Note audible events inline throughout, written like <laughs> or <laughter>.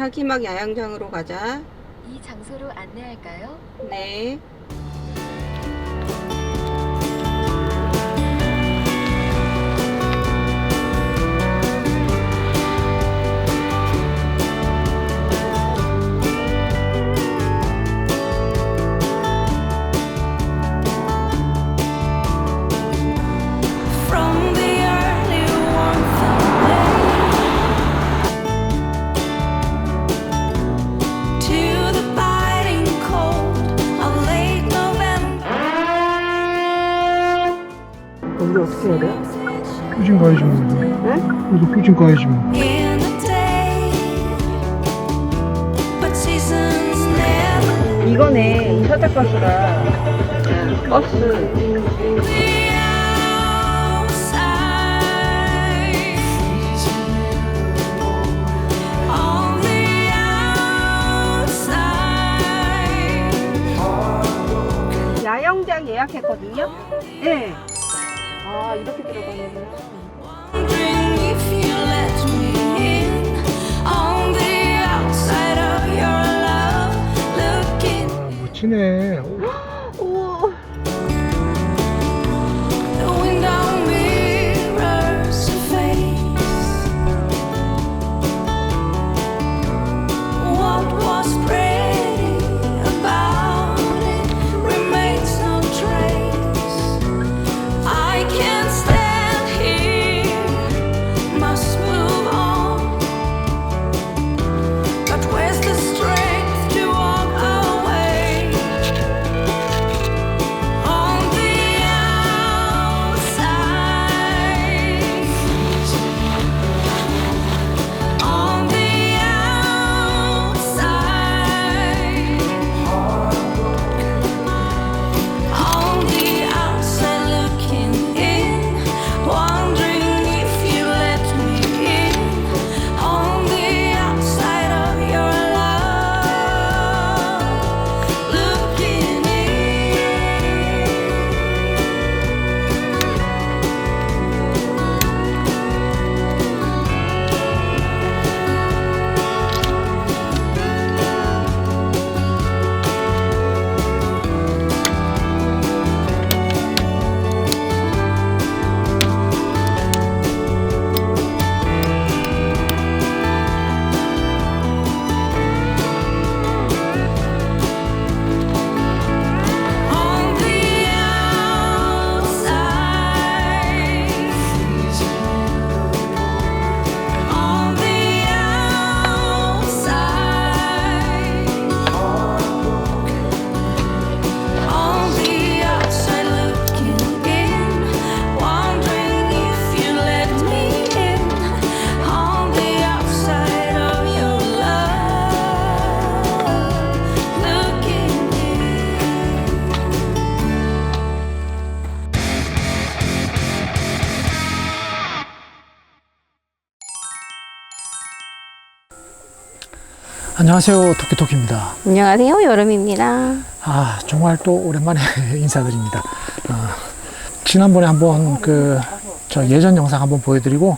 사기막 야영장으로 가자. 이 장소로 안내할까요? 네. 응? 아, 멋지네. 안녕하세요. 토끼토끼입니다. 안녕하세요. 여름입니다. 아, 정말 또 오랜만에 <laughs> 인사드립니다. 어, 지난번에 한번 그, 저 예전 영상 한번 보여드리고,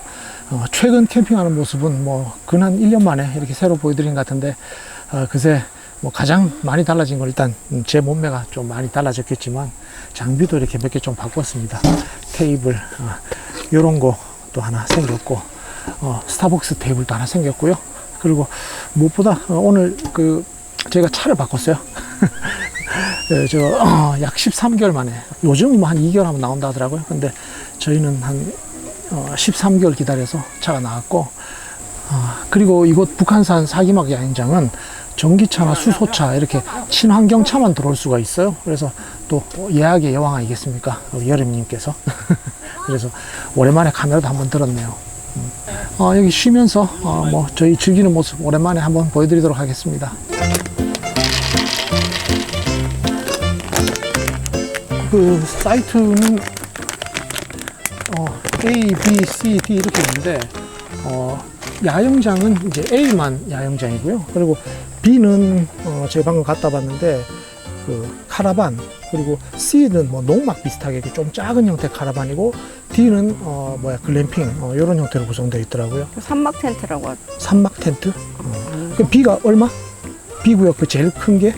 어, 최근 캠핑하는 모습은 뭐, 근한 1년 만에 이렇게 새로 보여드린 것 같은데, 어, 그새 뭐 가장 많이 달라진 건 일단 음, 제 몸매가 좀 많이 달라졌겠지만, 장비도 이렇게 몇 개 좀 바꿨습니다. 테이블, 어, 요런 거또 하나 생겼고, 어, 스타벅스 테이블도 하나 생겼고요. 그리고 무엇보다 어, 오늘 그 제가 차를 바꿨어요. 네, <laughs> 저, 어, <clears throat> 약 13개월 만에. 요즘은 뭐한 2개월 하면 나온다 하더라고요. 근데 저희는 한 어, 13개월 기다려서 차가 나왔고, 어, 그리고 이곳 북한산 사기막 야행장은 전기차나 수소차 이렇게 친환경 차만 들어올 수가 있어요. 그래서 또 예약의 여왕 아니겠습니까? 여름님께서. <laughs> 그래서 오랜만에 카메라도 한번 들었네요. 음. 어, 여기 쉬면서 어, 뭐 저희 즐기는 모습 오랜만에 한번 보여드리도록 하겠습니다. 그 사이트는 어, A, B, C, D 이렇게 있는데 어, 야영장은 이제 A만 야영장이고요. 그리고 B는 어, 제가 방금 갔다 봤는데 그 카라반 그리고 C는 뭐 농막 비슷하게 이렇게 좀 작은 형태 카라반이고 D는 어, 뭐야 글램핑 어, 이런 형태로 구성되어 있더라고요. 산막 텐트라고 하죠. 산막 텐트 어, 그 B가 얼마? B 구역 그 제일 큰 게?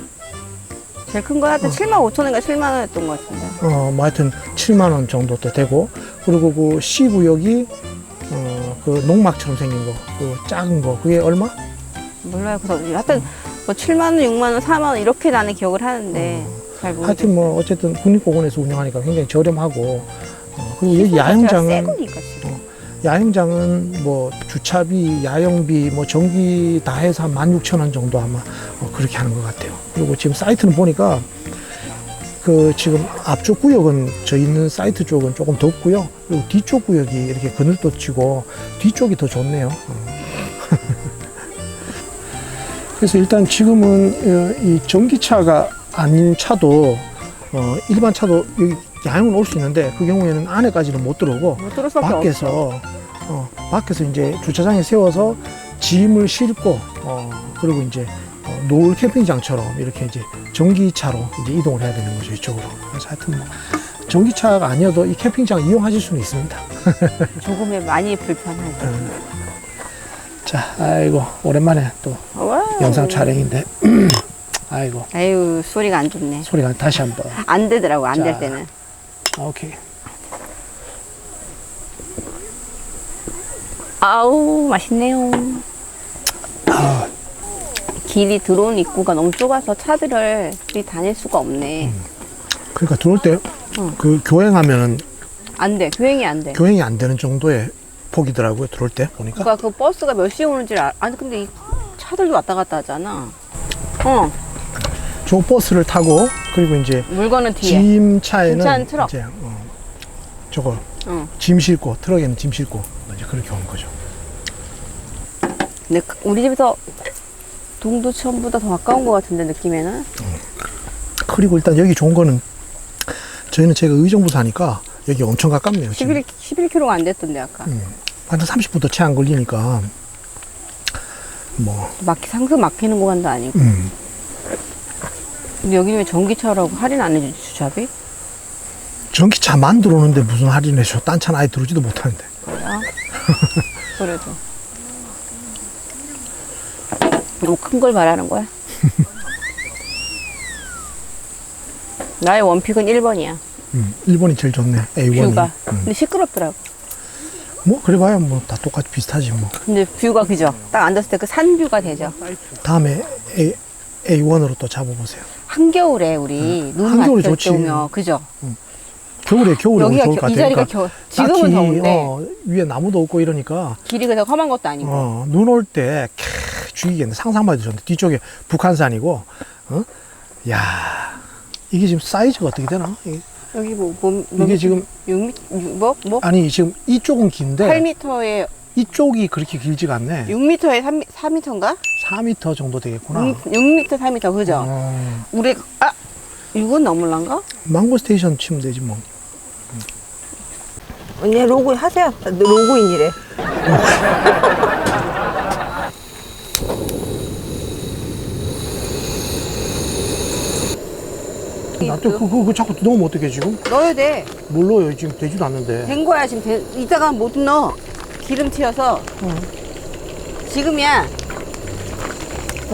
제일 큰 거 하여튼 7만 5천 원인가 7만 원이었던 것 같은데. 어, 뭐 하여튼 7만 원 정도 또 되고 그리고 그 C 구역이 어, 그 농막처럼 생긴 거, 그 작은 거 그게 얼마? 몰라요. 그래서 하여튼 뭐 7만 원, 6만 원, 4만 원 이렇게 나는 기억을 하는데 잘 모르겠어요. 하여튼 뭐 어쨌든 국립공원에서 운영하니까 굉장히 저렴하고 어, 그리고 여기 새 야영장은 지금. 야영장은 뭐 주차비, 야영비, 뭐 전기 다 해서 한 16,000원 정도 아마 어, 그렇게 하는 것 같아요. 그리고 지금 사이트는 보니까 그 지금 앞쪽 구역은 저 있는 사이트 쪽은 조금 덥고요. 그리고 뒤쪽 구역이 이렇게 그늘도 치고 뒤쪽이 더 좋네요. 어. <laughs> 그래서 일단 지금은 어, 이 전기차가 아닌 차도 어, 일반 차도 여기 야영은 올 수 있는데 그 경우에는 안에까지는 못 들어오고 못. 밖에서 어, 밖에서 이제 주차장에 세워서 짐을 싣고 어, 그리고 이제 어, 노을 캠핑장처럼 이렇게 이제 전기차로 이제 이동을 해야 되는 거죠 이쪽으로. 그래서 하여튼 뭐 전기차가 아니어도 이 캠핑장 이용하실 수는 있습니다. <laughs> 조금의 많이 불편하죠. 자, 아이고 오랜만에 또 와. 영상 촬영인데, 아이고 아유 소리가 안 좋네. 소리가 다시 한 번. 안 되더라고 안 될 자. 때는. 오케이. 아우 맛있네요. 아, 길이 들어온 입구가 너무 좁아서 차들을 다닐 수가 없네. 그러니까 들어올 때그 어. 교행하면은 안 돼. 교행이 안 돼. 교행이 안 되는 정도의 폭이더라고요. 들어올 때 보니까. 그러니까 그 버스가 몇 시에 오는지 알. 아니 근데 이 차들도 왔다 갔다 하잖아. 어 저 버스를 타고 그리고 이제 물건은 뒤에. 짐 차에는 짐차는 트럭. 이제 어, 저거 어. 짐 싣고 트럭에는 짐 싣고 이제 그렇게 오는 거죠. 근데 그- 우리 집에서 동두천보다 더 가까운 것 같은데 느낌에는. 그리고 일단 여기 좋은 거는 저희는 제가 의정부 사니까 여기 엄청 가깝네요. 지금. 11 11km가 안 됐던데 아까. 음. 한 30분도 채 안 걸리니까 뭐막 상승 막히는 구간도 아니고. 음. 근데 여기는 왜 전기차라고 할인 안 해주지 주차비? 전기차만 들어오는데 무슨 할인해줘? 딴 차는 아예 들어오지도 못하는데. 뭐야? <laughs> 그래도. 너무 큰걸 바라는 거야? <laughs> 나의 원픽은 1번이야. 음. 일본이 제일 좋네. A1이. 뷰가. 음. 근데 시끄럽더라고. 뭐 그래봐야 뭐 다 똑같이 비슷하지 뭐. 근데 뷰가 그죠? 딱 앉았을 때 그 산뷰가 되죠. 다음에 A, A1으로 또 잡아보세요. 한겨울에 우리 눈 한겨울에 맞을 좋지. 때 오면 그죠? 겨울에 겨울에 오면 여기가 좋을 겨, 것 이 같아요. 자리가 그러니까 겨, 지금은 딱히, 더운데 어, 위에 나무도 없고 이러니까 길이 그렇게 험한 것도 아니고 어, 눈 올 때 죽이겠네. 상상만 해도 좋은데 뒤쪽에 북한산이고 어? 야 이게 지금 사이즈가 어떻게 되나? 이게, 여기 뭐, 뭐, 뭐 이게 지금 6미, 뭐, 뭐? 아니 지금 이쪽은 긴데 8m에 이쪽이 그렇게 길지가 않네. 6m에 3, 4m인가? 4m 정도 되겠구나. 6, 6m, 4m 그죠? 어, 우리 아 이건 너무란가? 망고 스테이션 치면 되지 뭐. 언니 로고 하세요. 로고인이래. 나또 그, 그, 그 자꾸 넣으면 어떡해 지금? 넣어야 돼. 뭘 넣어요 지금 되지도 않는데. 된 거야 지금. 된, 이따가 못 넣어. 기름 튀어서. 지금이야.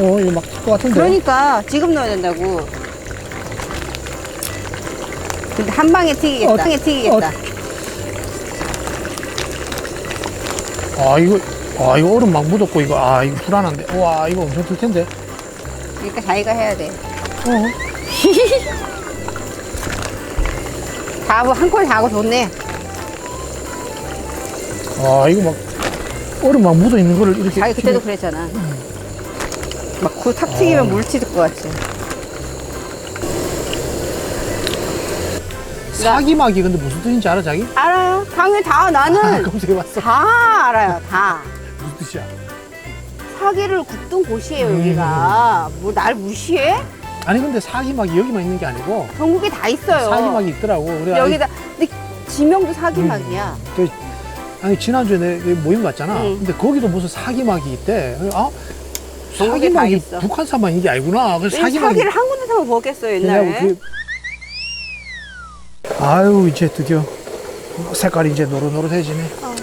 어 이거 막것 같은데. 그러니까 지금 넣어야 된다고. 근데 한 방에 튀기겠다. 어, 한 방에 튀기겠다. 아 이거 아 이거 얼음 막 묻었고 이거 아 이거 불안한데. 와 이거 엄청 뜰 텐데. 그러니까 자기가 해야 돼. 어. <laughs> 다 하고 한콜 다 하고 좋네. 아 이거 막 얼음 막 묻어 있는 거를 이렇게. 자기 그때도 그랬잖아. 막그탁 튀기면 물 튀을 것 같지. 사기막이 근데 무슨 뜻인지 알아 자기? 알아요. 당연히 다 아, 나는 검색해봤어. 다 알아요. 다. 무슨 뜻이야? 사기를 굽던 곳이에요 음. 여기가. 뭐 날 무시해? 아니 근데 사기막이 여기만 있는 게 아니고 전국에 다 있어요. 사기막이 있더라고. 그래 여기다. 근데 지명도 사기막이야. 그, 아니 지난주에 내 모임 갔잖아. 응. 근데 거기도 무슨 사기막이 있대. 아 전국에 다 사기막이 있어. 북한산만 있는 게 아니구나. 그래서 왜 사기막이 사기를 한 군데서만 먹겠어요 옛날에. 그- 아유 이제 드디어 색깔이 이제 노릇노릇해지네. 어.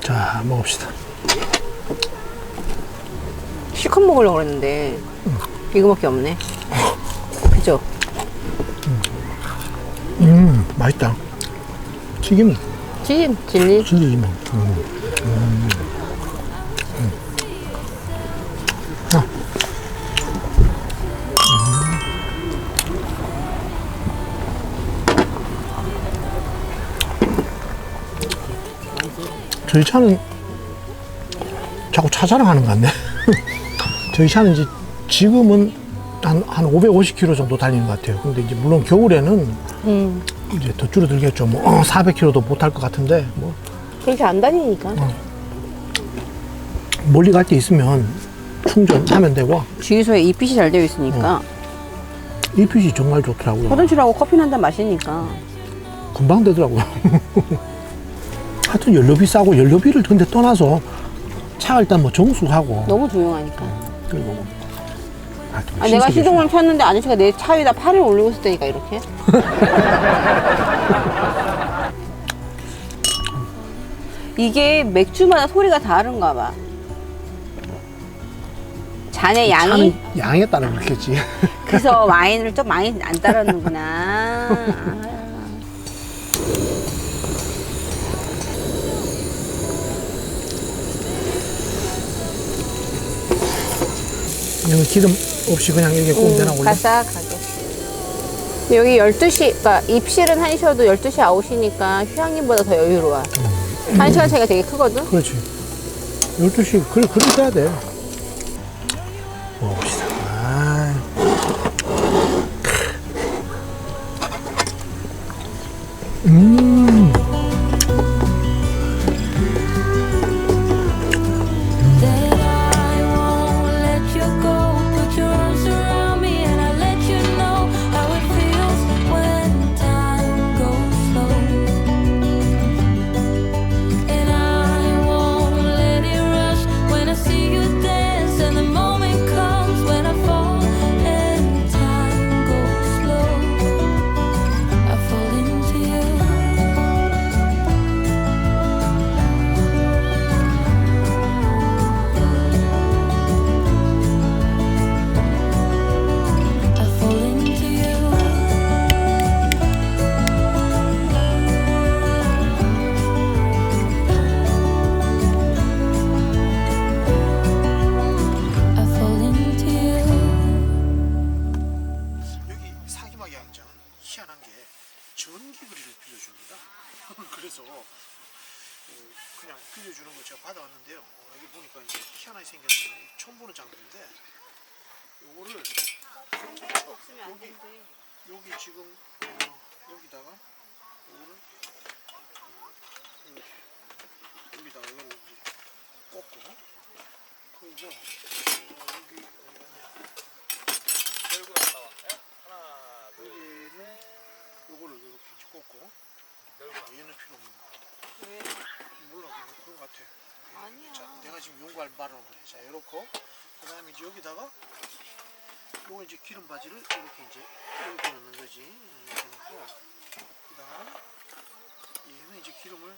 자 먹읍시다. 실컷 먹으려고 그랬는데 이거밖에 없네. 그죠? 음, 맛있다. 튀김, 찜, 진리. 뭐. 음. 음. 음. 저희 차는 자꾸 차 자랑하는 것 같네. <laughs> 저희 차는 이제 지금은 한, 한 550km 정도 달리는 것 같아요. 근데 이제 물론 겨울에는 음. 이제 더 줄어들겠죠. 뭐 400km도 못할 것 같은데 뭐 그렇게 안 다니니까. 멀리 갈 때 있으면 충전하면 되고 주유소에 EPC 잘 되어 있으니까 EPC 정말 좋더라고요. 화장실하고 커피 한잔 마시니까 금방 되더라고요. <laughs> 하여튼 연료비 싸고 연료비를 근데 떠나서 차 일단 뭐 정수하고 너무 조용하니까. 그리고 뭐 하여튼 뭐 아, 내가 신세계 시동을 켰는데 아저씨가 내 차 위에다 팔을 올리고 있을 때니까 이렇게. <laughs> 이게 맥주마다 소리가 다른가 봐. 잔의 양이 차는 양에 따라 그렇겠지. 그래서 <laughs> 와인을 좀 많이 안 따르는구나. 아. 이거 기름 없이 그냥 이렇게 구우면 되나 원래? 바삭하게. 근데 여기 12시, 그러니까 입실은 1시여도 12시 아웃이니까 휴양림보다 더 여유로워. 한 시간 차이가 되게 크거든? 그렇지. 12시 그래 그래 돼야 돼. 자, 이렇고 그 다음에 이제 여기다가 요거 이제 기름 바지를 이렇게 이제 이렇게 넣는 거지. 이렇게 넣고 그 다음 얘는 이제 기름을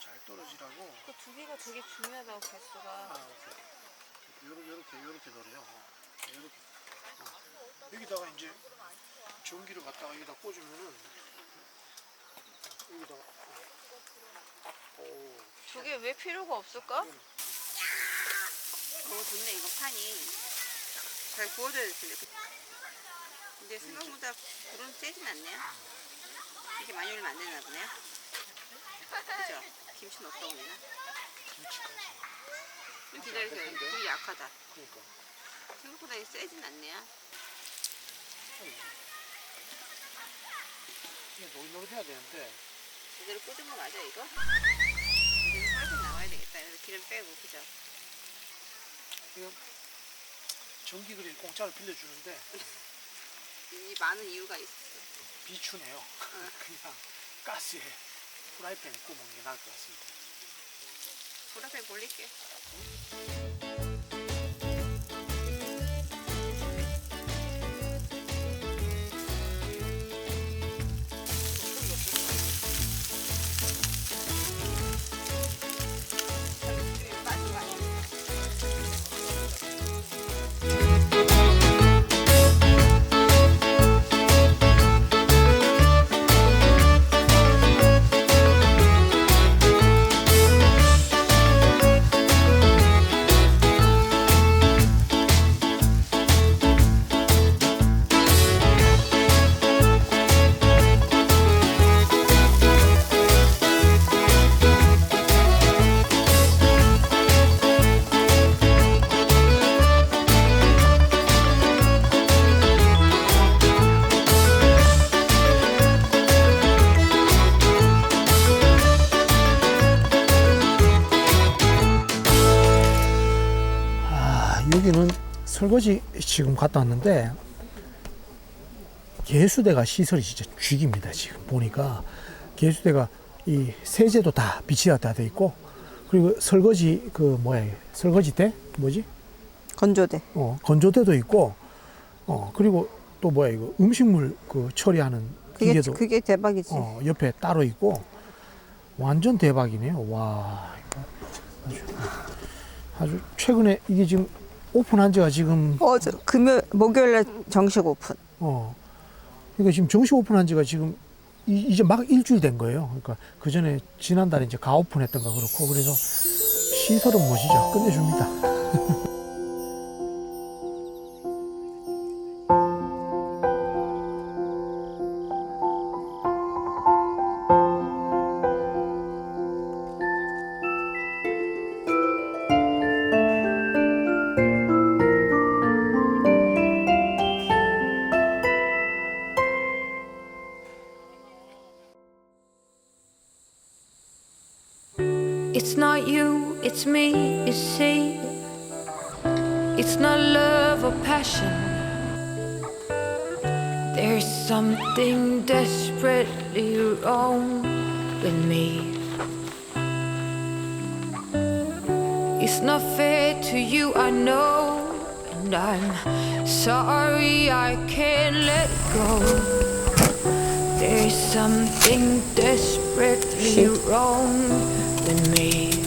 잘 떨어지라고 그 두 개가 되게 중요하다고 개수가. 아, 오케이. 요렇게 요렇게 요렇게 넣어요. 어. 자, 요렇게. 어. 여기다가 이제 전기를 갖다가 여기다 꽂으면은 여기다가 어. 오. 두개왜 필요가 없을까? 너 무 좋네 이거 판이 잘 구워져야 될 텐데 근데 생각보다 불은 세진 않네요 이렇게 많이 올리면 안 되나 보네요 그죠? 김치 보니나 김치까지. 좀 기다리세요 불이 약하다 그러니까. 생각보다 이게 세진 않네요 이게 노릇노릇해야 되는데 제대로 꽂은 거 맞아 이거? 이제는 살짝 나와야 되겠다 여기 기름 빼고 그죠? 이거 전기 그릴 공짜로 빌려주는데 이 많은 이유가 있어 비추네요. <laughs> 그냥 가스에 프라이팬에 구워 먹는 게 나을 것 같습니다. 불앞에 볼릴게 설거지 지금 갔다 왔는데 개수대가 시설이 진짜 죽입니다. 지금 보니까 개수대가 이 세제도 다 빛이 다돼 있고 그리고 설거지 그 뭐야 설거지대 뭐지? 건조대. 어 건조대도 있고 어 그리고 또 뭐야 이거 음식물 그 처리하는 그게 기계도 그게 대박이지. 어, 옆에 따로 있고 완전 대박이네요. 와 아주 아주 최근에 이게 지금 오픈한 지가 지금 어, 저 금요 목요일 날 정식 오픈. 어 그러니까 지금 정식 오픈한 지가 지금 이, 이제 막 일주일 된 거예요. 그러니까 그 전에 지난달에 이제 가오픈했던가 그렇고 그래서 시설은 멋이죠. 끝내줍니다. It's not you, it's me, you see. It's not love or passion. There's something desperately wrong with me. It's not fair to you, I know. And I'm sorry I can't let go. There's something desperately wrong with me.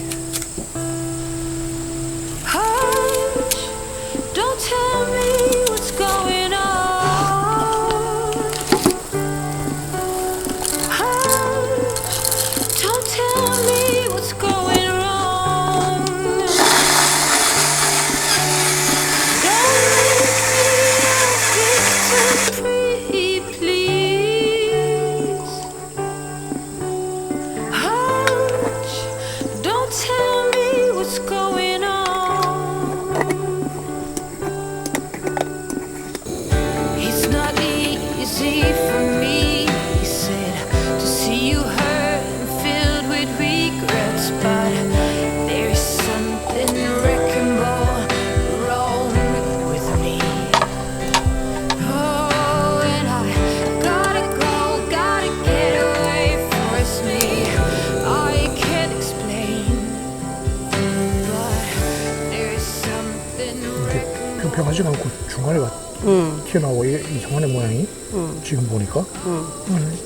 않고 중간에 가 응. 튀어나오고 이게 이상하네 모양이 응. 지금 보니까 응. 음,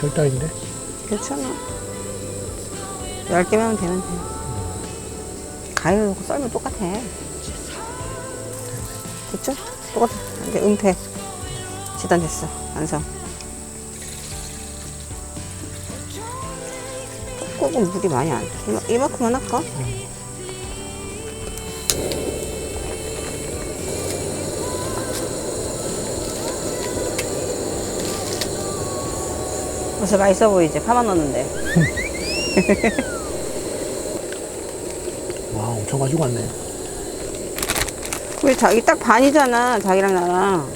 절단인데 괜찮아. 얇게만 하면 되는데. 가위로 넣고 썰면 똑같아. 됐죠? 똑같아. 이제 은폐. 지단 됐어. 완성. 조금 물이 많이 안. 이마, 이만큼만 할까? 벌써 맛있어 보이지? 파만 넣었는데. <laughs> 와 엄청 가지고 왔네 우리 자기 딱 반이잖아. 자기랑 나랑.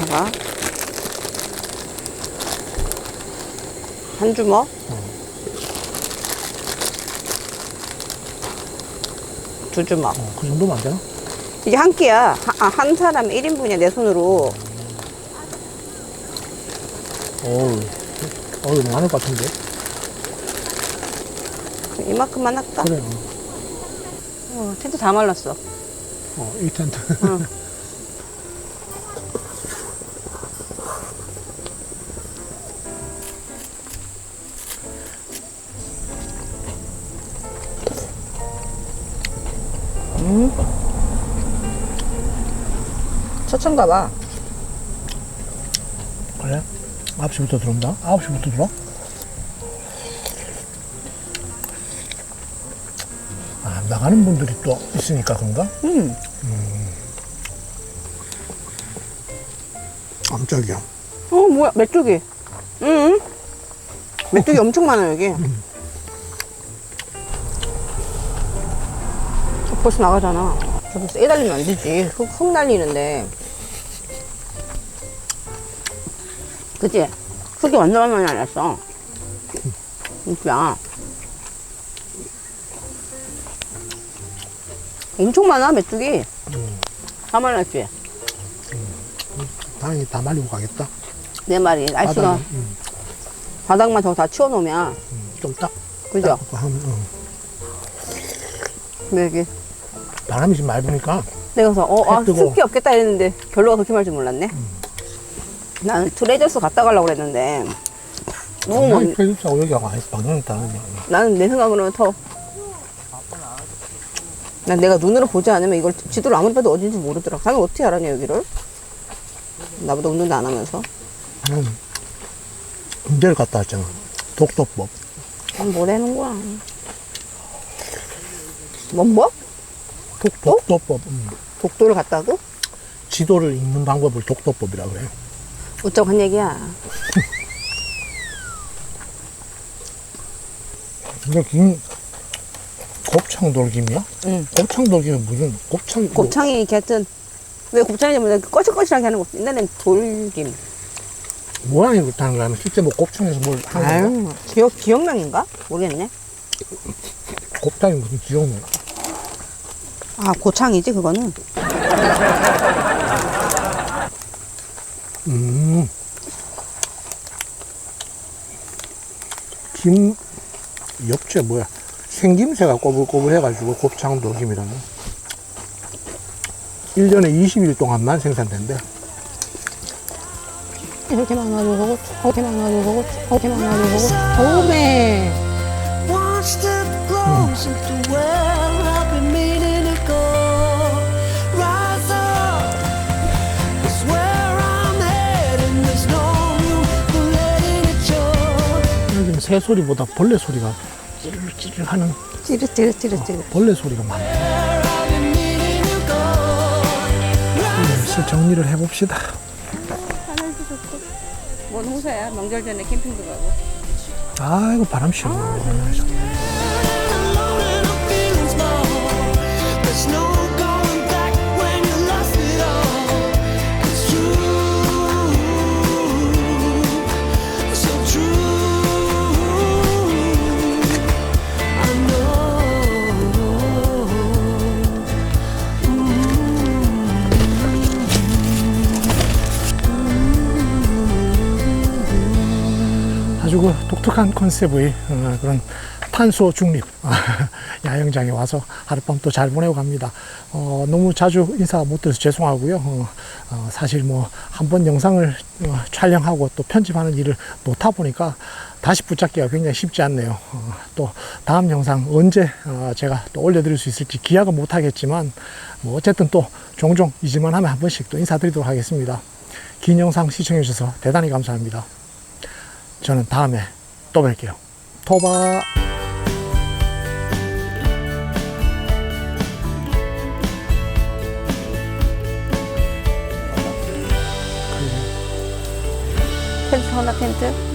봐봐. 한 주먹. 두 주먹. 어, 그 정도면 안 되나? 이게 한 끼야. 한, 아, 한 사람 1인분이야. 내 손으로. 어우 어우 많을 것 같은데 이만큼만 할까? 그래 어, 텐트 다 말랐어. 어, 이 텐트 응. <laughs> 음. 첫천가 봐. 그래? 9시부터 들어온다? 9시부터 들어? 아, 나가는 분들이 또 있으니까 그런가? 음. 깜짝이야. 어, 뭐야, 메뚜기. 응. 메뚜기 엄청 많아, 여기. 어, 벌써 나가잖아. 저기 세 달리면 안 되지. 흙, 흙 날리는데. 그치? 흙이 완전 많이 날렸어. 진짜. 엄청 많아 메뚜기. 가만놨지. 다행히 다 말리고 가겠다. 내 말이 날씨가 바닥은, 음, 바닥만 저거 다 치워놓으면 음, 좀 딱. 그죠? 딱 하면, 음. 근데 이게 바람이 지금 많이 부니까 내가 그래서 어, 아. 습기 없겠다 이랬는데 결로가 그렇게 말 줄 몰랐네. 나 는 트레저스 갔다 가려고 그랬는데 너무 멀 편집사고 여기하고 아예 방향이 다르네. 나는 내 생각으로는 더. 난 내가 눈으로 보지 않으면 이걸 지도를 아무리 봐도 어딘지 모르더라. 자기 어떻게 알았냐 여기를? 나보다 운동도 안 하면서. 나는 군대를 갔다 왔잖아. 독도법. 난 뭐라는 거야. 뭐 뭐? 독, 독도법. 음. 독도를 갔다고? 지도를 읽는 방법을 독도법이라고 그래. 어쩌고 한 얘기야. 근데 김 곱창 돌김이야? 응. 곱창 돌김은 무슨 곱창 뭐 곱창이 이렇게 하여튼 왜 곱창이냐면 거칠거칠하게 하는 거 옛날엔 돌김. 모양이 그렇다는 거야. 실제 뭐 곱창에서 뭘 하는 거야? 아유 기억 기억명인가 모르겠네. 곱창이 무슨 지역이야? 아 고창이지 그거는. <laughs> 음. 김 엽채 뭐야? 생김새가 꼬불꼬불 해가지고 곱창돌김이라는. 1년에 20일 동안만 생산된대. 이렇게 이렇게 많아지고 이렇게 만나지고 어메 One step 새 소리보다 벌레 소리가 찌르찌르 하는 벌레 소리가 많네. Where I've been meaning to go. 슬슬 정리를 해봅시다. 뭔 호사야 명절 전에 캠핑도 가고 아이고 바람 시원해. 아주 그 독특한 컨셉의 어, 그런 탄소 중립 <laughs> 야영장에 와서 하룻밤 또 잘 보내고 갑니다. 어, 너무 자주 인사 못 드려서 죄송하고요. 어, 어, 사실 뭐 한 번 영상을 어, 촬영하고 또 편집하는 일을 놓다 보니까 다시 붙잡기가 굉장히 쉽지 않네요. 어, 또 다음 영상 언제 어, 제가 또 올려드릴 수 있을지 기약은 못 하겠지만 뭐 어쨌든 또 종종 잊을만 하면 한 번씩 또 인사드리도록 하겠습니다. 긴 영상 시청해 주셔서 대단히 감사합니다. 저는 다음에 또 뵐게요. 토바. 텐트 하나 텐트